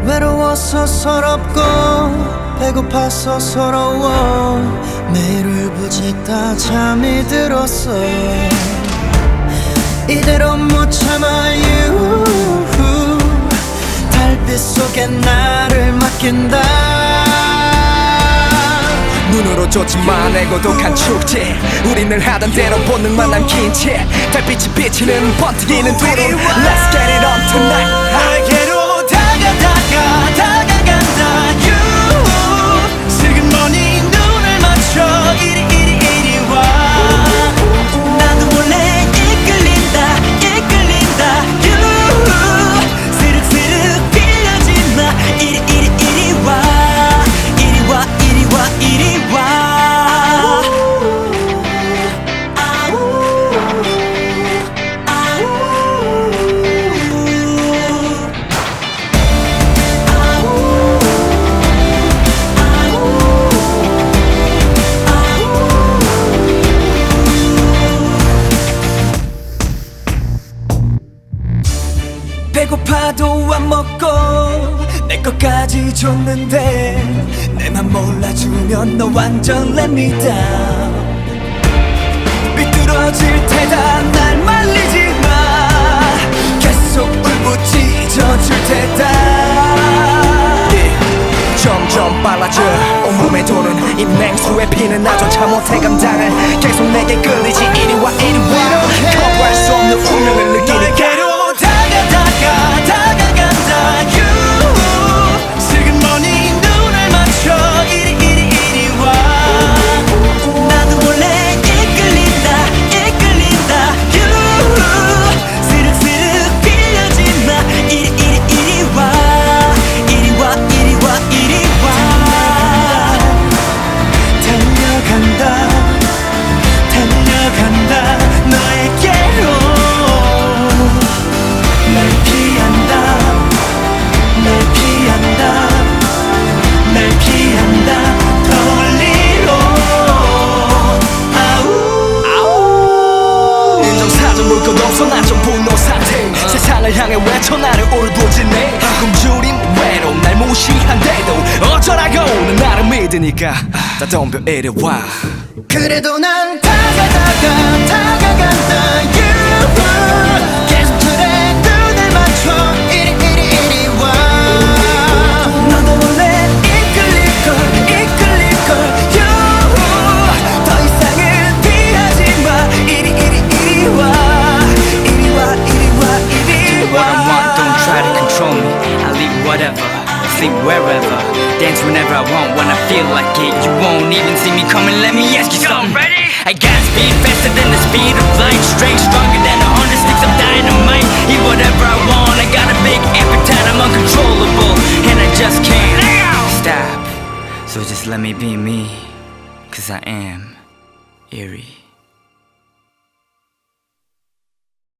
힘들어서 서럽고 배고파서 서러워 매일 울부짖다 잠이 들었어. 이대로 못 참아요. 달빛 속에 나를 맡긴다. 눈으로 쫓지만 애고독한 축제. 우리 늘 하던 대로 본능만 남긴 채 달빛이 비치는 번뜩이는 두루. Let's get it on tonight 배고파도 안 먹고 내 것까지 줬는데 내 맘 몰라주면 너 완전 let me down 삐뚤어질 테다 날 말리지 마. 계속 울부짖어 줄 테다. 점점 빨라져. 온몸에 도는 이 맹수의 피는 나조차 못해 감당을 계속 내게 끌리 없어 나좀 분노 상태. 세상을 향해 외쳐 나를 울부짖네? 굶주림 외로움 날 무시한데도 어쩌라고? 난 나를 믿으니까. 다 덤벼 이리 와. 그래도 난 다가다가 다가간 whatever, sleep wherever, dance whenever I want when I feel like it. You won't even see me coming. Let me ask you something. Ready? I got speed faster than the speed of light, straight stronger than a hundred sticks of dynamite. Eat whatever I want. I got a big appetite. I'm uncontrollable, and I just can't stop. So just let me be me, cause I am eerie.